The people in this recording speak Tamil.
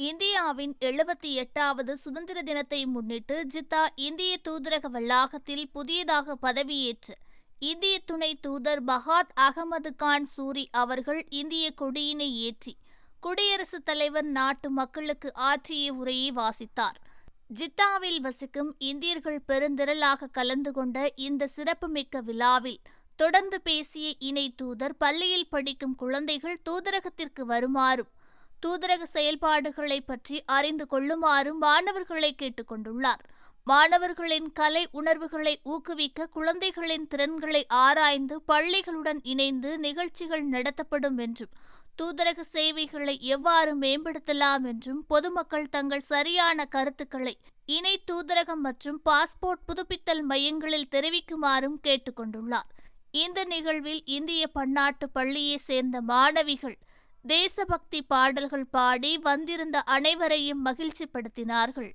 இந்தியாவின் எழுபத்தி எட்டாவது சுதந்திர தினத்தை முன்னிட்டு ஜித்தா இந்திய தூதரக வளாகத்தில் புதியதாக பதவியேற்ற இந்திய துணை தூதர் பஹாத் அகமது கான் சூரி அவர்கள் இந்திய கொடியினை ஏற்றி குடியரசுத் தலைவர் நாட்டு மக்களுக்கு ஆற்றிய உரையை வாசித்தார். ஜித்தாவில் வசிக்கும் இந்தியர்கள் பெருந்திரளாக கலந்து கொண்ட இந்த சிறப்புமிக்க விழாவில் தொடர்ந்து பேசிய இணை தூதர் பள்ளியில் படிக்கும் குழந்தைகள் தூதரகத்திற்கு வருமாறும் தூதரக செயல்பாடுகளை பற்றி அறிந்து கொள்ளுமாறும் மாணவர்களை கேட்டுக்கொண்டுள்ளார். மாணவர்களின் கலை உணர்வுகளை ஊக்குவிக்க குழந்தைகளின் திறன்களை ஆராய்ந்து பள்ளிகளுடன் இணைந்து நிகழ்ச்சிகள் நடத்தப்படும் என்றும் தூதரக சேவைகளை எவ்வாறு மேம்படுத்தலாம் என்றும் பொதுமக்கள் தங்கள் சரியான கருத்துக்களை இணை தூதரகம் மற்றும் பாஸ்போர்ட் புதுப்பித்தல் மையங்களில் தெரிவிக்குமாறும் கேட்டுக்கொண்டுள்ளார். இந்த நிகழ்வில் இந்திய பன்னாட்டு பள்ளியை சேர்ந்த மாணவிகள் தேசபக்தி பாடல்கள் பாடி வந்திருந்த அனைவரையும் மகிழ்ச்சிப்படுத்தினார்கள்.